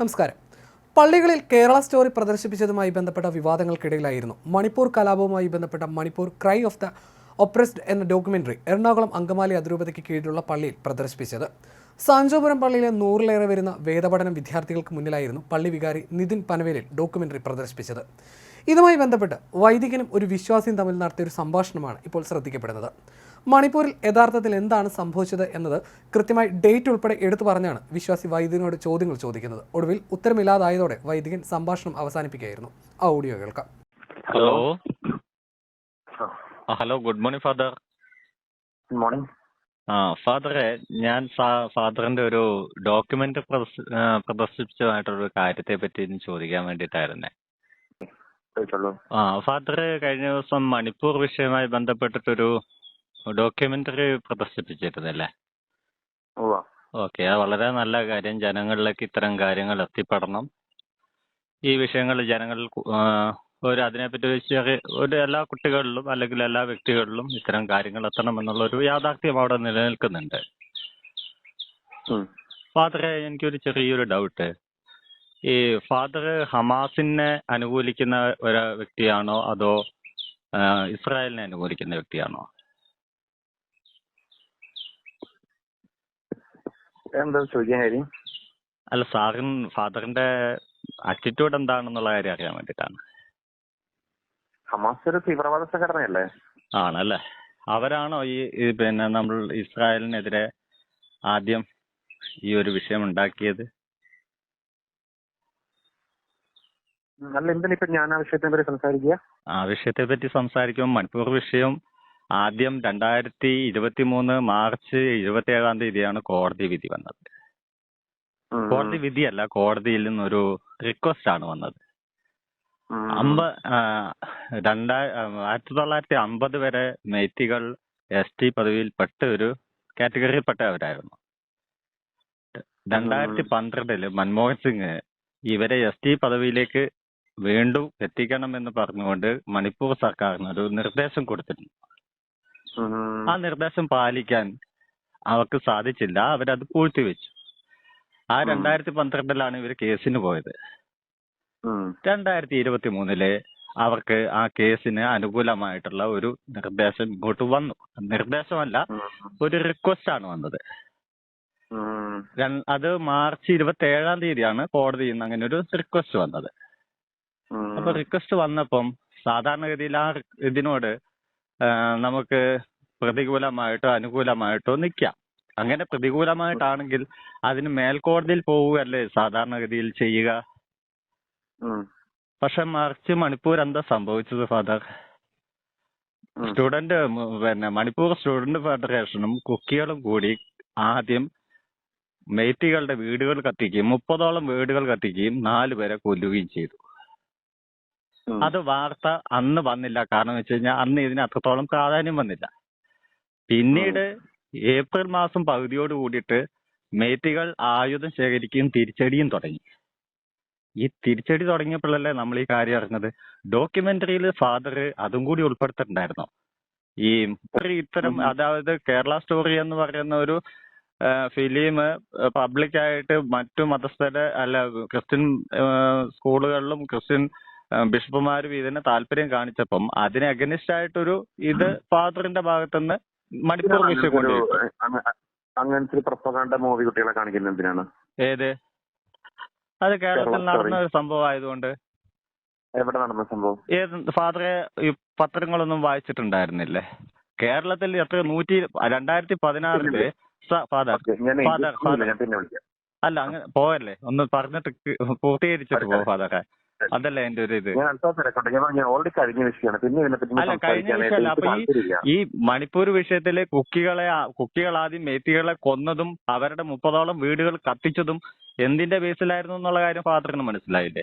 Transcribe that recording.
നമസ്കാരം. പള്ളികളിൽ കേരള സ്റ്റോറി പ്രദർശിപ്പിച്ചതുമായി ബന്ധപ്പെട്ട വിവാദങ്ങൾക്കിടയിലായിരുന്നു. മണിപ്പൂർ കലാപവുമായി ബന്ധപ്പെട്ട Manipur cry of the oppressed എന്ന ഡോക്യുമെന്ററി എറണാകുളം അങ്കമാലി അതിരൂപതയ്ക്ക് കീഴിലുള്ള പള്ളിയിൽ പ്രദർശിപ്പിച്ചത്. സാഞ്ചോപുരം പള്ളിയിലെ നൂറിലേറെ വരുന്ന വേദപഠനം വിദ്യാർത്ഥികൾക്ക് മുന്നിലായിരുന്നു പള്ളി വികാരി നിതിൻ പനവേലിൽ ഡോക്യുമെന്ററി പ്രദർശിപ്പിച്ചത്. ഇതുമായി ബന്ധപ്പെട്ട് വൈദികനും ഒരു വിശ്വാസിയും തമ്മിൽ നടത്തിയ ഒരു സംഭാഷണമാണ് ഇപ്പോൾ ശ്രദ്ധിക്കപ്പെടുന്നത്. മണിപ്പൂരിൽ യഥാർത്ഥത്തിൽ എന്താണ് സംഭവിച്ചത് എന്നത് കൃത്യമായി ഡേറ്റ് ഉൾപ്പെടെ എടുത്തു പറഞ്ഞാണ് വിശ്വാസി വൈദികനോട് ചോദ്യങ്ങൾ ചോദിക്കുന്നത്. ഒടുവിൽ ഉത്തരമില്ലാതായതോടെ വൈദികൻ സംഭാഷണം അവസാനിപ്പിക്കുകയായിരുന്നു. ആ ഓഡിയോ കേൾക്കാം. Hello hello good morning father good morning ആ ഫാദറെ ഞാൻ ഫാദറിന്റെ ഒരു ഡോക്യുമെന്റ് പ്രദർശി- പ്രദർശിപ്പിച്ചതായിട്ടുള്ള കാര്യത്തെ പറ്റി ചോദിക്കാൻ വേണ്ടിയിട്ടായിരുന്നേ. ചോദിച്ചോളൂ. ആ ഫാദർ കഴിഞ്ഞ ദിവസം മണിപ്പൂർ വിഷയവുമായി ബന്ധപ്പെട്ടിട്ടൊരു ഡോക്യുമെന്ററി പ്രദർശിപ്പിച്ചിരുന്നല്ലേ ഉവ്വ. ഓക്കെ അത് വളരെ നല്ല കാര്യം. ജനങ്ങളിലേക്ക് ഇത്തരം കാര്യങ്ങൾ എത്തിപ്പെടണം. ഈ വിഷയങ്ങൾ ജനങ്ങൾ ഒരു അതിനെപ്പറ്റി ഒരു ഒരു എല്ലാ കുട്ടികളിലും അല്ലെങ്കിൽ എല്ലാ വ്യക്തികളിലും ഇത്തരം കാര്യങ്ങൾ എത്തണം എന്നുള്ള ഒരു യാഥാർത്ഥ്യം അവിടെ നിലനിൽക്കുന്നുണ്ട്. ഫാദർ ഫാദറെ എനിക്കൊരു ചെറിയൊരു ഡൗട്ട്. ഈ ഫാദർ ഹമാസിനെ അനുകൂലിക്കുന്ന ഒരു വ്യക്തിയാണോ അതോ ഇസ്രായേലിനെ അനുകൂലിക്കുന്ന വ്യക്തിയാണോ? എന്താ ചോദിക്കാൻ കാര്യം? അല്ല സാറിൻ ഫാദറിന്റെ ആറ്റിറ്റ്യൂഡ് എന്താണെന്നുള്ള കാര്യം അറിയാൻ വേണ്ടിയിട്ടാണ്. ഹമാസ് ഒരു തീവ്രവാദ സംഘടനയല്ലേ? ആണല്ലേ. അവരാണോ ഈ ഈ പിന്നെ നമ്മൾ ഇസ്രായേലിനെതിരെ ആദ്യം ഈ ഒരു വിഷയം ഉണ്ടാക്കിയത്? അല്ല അല്ല ഇപ്പൊ ഞാൻ ആ വിഷയത്തെ പറ്റി സംസാരിക്കുക? ആ വിഷയത്തെ പറ്റി സംസാരിക്കുമ്പോൾ മണിപ്പൂർ വിഷയം ആദ്യം രണ്ടായിരത്തി ഇരുപത്തി മൂന്ന് മാർച്ച് ഇരുപത്തി ഏഴാം തീയതിയാണ് കോടതി വിധി വന്നത്. കോടതി വിധിയല്ല കോടതിയിൽ നിന്നൊരു റിക്വസ്റ്റ് ആണ് വന്നത്. അമ്പ രണ്ടാ- ആയിരത്തി തൊള്ളായിരത്തി അമ്പത് വരെ മെയ്റ്റികൾ എസ് ടി പദവിയിൽപ്പെട്ട ഒരു കാറ്റഗറിയിൽപ്പെട്ടവരായിരുന്നു. രണ്ടായിരത്തി പന്ത്രണ്ടിൽ മൻമോഹൻ സിംഗ് ഇവരെ എസ് ടി പദവിയിലേക്ക് വീണ്ടും എത്തിക്കണമെന്ന് പറഞ്ഞുകൊണ്ട് മണിപ്പൂർ സർക്കാരിന് ഒരു നിർദ്ദേശം കൊടുത്തിരുന്നു. ആ നിർദ്ദേശം പാലിക്കാൻ അവർക്ക് സാധിച്ചില്ല. അവരത് പൂഴ്ത്തിവെച്ചു. ആ. രണ്ടായിരത്തി പന്ത്രണ്ടിലാണ് ഇവർ കേസിന് പോയത്. രണ്ടായിരത്തി ഇരുപത്തി മൂന്നിൽ അവർക്ക് ആ കേസിന് അനുകൂലമായിട്ടുള്ള ഒരു നിർദ്ദേശം ഇങ്ങോട്ട് വന്നു. നിർദ്ദേശമല്ല ഒരു റിക്വസ്റ്റ് ആണ് വന്നത് അത് മാർച്ച് ഇരുപത്തി ഏഴാം തീയതിയാണ് കോടതിയിൽ നിന്ന് അങ്ങനെ ഒരു റിക്വസ്റ്റ് വന്നത്. അപ്പൊ റിക്വസ്റ്റ് വന്നപ്പം സാധാരണഗതിയിൽ ആ ഇതിനോട് നമുക്ക് പ്രതികൂലമായിട്ടോ അനുകൂലമായിട്ടോ നിൽക്കാം അങ്ങനെ പ്രതികൂലമായിട്ടാണെങ്കിൽ അതിന് മേൽക്കോടതിയിൽ പോവുകയല്ലേ സാധാരണഗതിയിൽ ചെയ്യുക? പക്ഷെ മറിച്ച് മണിപ്പൂർ എന്താ സംഭവിച്ചത് ഫാദർ? സ്റ്റുഡന്റ് പിന്നെ മണിപ്പൂർ സ്റ്റുഡന്റ് ഫെഡറേഷനും കുക്കികളും കൂടി ആദ്യം മെയ്റ്റികളുടെ വീടുകൾ കത്തിക്കുകയും മുപ്പതോളം വീടുകൾ കത്തിക്കുകയും നാല് പേരെ കൊല്ലുകയും ചെയ്തു. അത് വാർത്ത അന്ന് വന്നില്ല. കാരണം വെച്ച് കഴിഞ്ഞാൽ അന്ന് ഇതിന് അത്രത്തോളം പ്രാധാന്യം വന്നില്ല. പിന്നീട് ഏപ്രിൽ മാസം പകുതിയോട് കൂടിയിട്ട് മേറ്റികൾ ആയുധം ശേഖരിക്കുകയും തിരിച്ചടിയും തുടങ്ങി. ഈ തിരിച്ചടി തുടങ്ങിയപ്പോഴല്ലേ നമ്മൾ ഈ കാര്യം അറിഞ്ഞത്? ഡോക്യുമെന്ററിയിൽ ഫാദർ അതും കൂടി ഉൾപ്പെടുത്തിട്ടുണ്ടായിരുന്നു ഈ ഇത്തരം അതായത് കേരള സ്റ്റോറി എന്ന് പറയുന്ന ഒരു ഫിലിം പബ്ലിക്കായിട്ട് മറ്റു മതസ്ഥരെ അല്ല ക്രിസ്ത്യൻ സ്കൂളുകളിലും ക്രിസ്ത്യൻ ബിഷപ്പുമാരും ഇതിന് താല്പര്യം കാണിച്ചപ്പം അതിന് അഗനിസ്റ്റ് ആയിട്ടൊരു ഇത് ഫാദറിന്റെ ഭാഗത്തുനിന്ന് മണിപ്പൂർ കൊണ്ടുപോയി അങ്ങ- അങ്ങനത്തെ മൂവി കുട്ടികളെ കാണിക്കുന്നത് എന്തിനാണ്? ഏത്? അത് കേരളത്തിൽ കേരള നടന്ന ഒരു ഒരു സംഭവമായതുകൊണ്ട്. എവിടെ നടന്ന സംഭവം? ഏത് ഫാദറെ ഈ പത്രങ്ങളൊന്നും വായിച്ചിട്ടുണ്ടായിരുന്നില്ലേ? കേരളത്തിൽ എത്ര നൂറ്റി രണ്ടായിരത്തി പതിനാറിൽ ഫാദർ ഫാദർ, ഫാദർ. അല്ല അങ്ങനെ പോയല്ലേ? ഒന്ന് പറഞ്ഞിട്ട് പൂർത്തീകരിച്ചിട്ട് പോ ഫാദറെ. അതല്ലേ എന്റെ ഒരു ഇത്? ഞാൻ ഞാൻ ഞാൻ ഓൾറെഡി കഴിഞ്ഞ വിഷയമാണ്. പിന്നെ ഇതിനെപ്പറ്റി കഴിഞ്ഞ വിഷയമല്ല. അപ്പൊ ഈ- ഈ മണിപ്പൂർ വിഷയത്തിലെ കുക്കികളെ കുക്കികൾ ആദ്യം മേത്തികളെ കൊന്നതും അവരുടെ മുപ്പതോളം വീടുകൾ കത്തിച്ചതും എന്തിന്റെ ബേസിലായിരുന്നു എന്നുള്ള കാര്യം ഫാദറിന് മനസ്സിലായില്ലേ?